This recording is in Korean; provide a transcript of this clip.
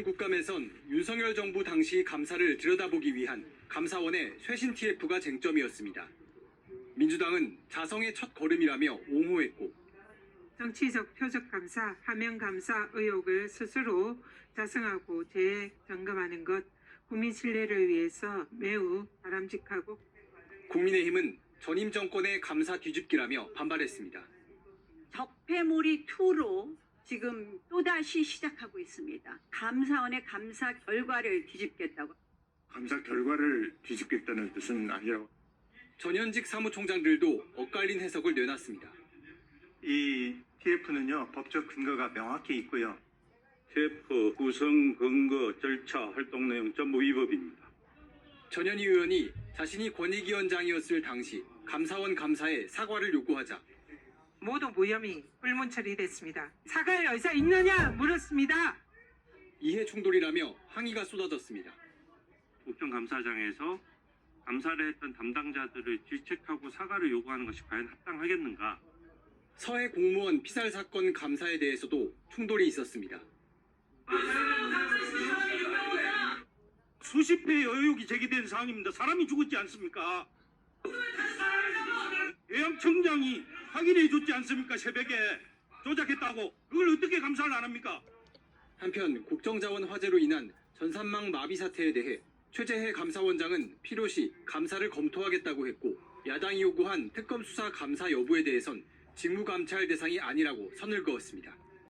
이번 국감에선 윤석열 정부 당시 감사를 들여다보기 위한 감사원의 쇄신 TF가 쟁점이었습니다. 민주당은 자성의 첫 걸음이라며 옹호했고 정치적 표적 감사, 하명 감사 의혹을 스스로 자성하고 재점검하는 것 국민 신뢰를 위해서 매우 바람직하고 국민의힘은 전임 정권의 감사 뒤집기라며 반발했습니다. 적폐몰이 2로 지금 또다시 시작하고 있습니다. 감사원의 감사 결과를 뒤집겠다고. 감사 결과를 뒤집겠다는 뜻은 아니라고. 전현직 사무총장들도 엇갈린 해석을 내놨습니다. 이 TF는요 법적 근거가 명확히 있고요. TF 구성 근거 절차 활동 내용 전부 위법입니다. 전현희 의원이 자신이 권익위원장이었을 당시 감사원 감사에 사과를 요구하자 모두 무혐의 불문 처리됐습니다. 사과할 의사 있느냐 물었습니다. 이해 충돌이라며 항의가 쏟아졌습니다. 국정감사장에서 감사를 했던 담당자들을 질책하고 사과를 요구하는 것이 과연 합당하겠는가? 서해 공무원 피살 사건 감사에 대해서도 충돌이 있었습니다. 수십 회의 의혹이 제기된 사항입니다. 사람이 죽었지 않습니까? 예양청장이 확인해 줬지 않습니까? 새벽에 조작했다고. 그걸 어떻게 감사를 안 합니까? 한편 국정자원 화재로 인한 전산망 마비 사태에 대해 최재해 감사원장은 필요시 감사를 검토하겠다고 했고 야당이 요구한 특검 수사 감사 여부에 대해선 직무감찰 대상이 아니라고 선을 그었습니다.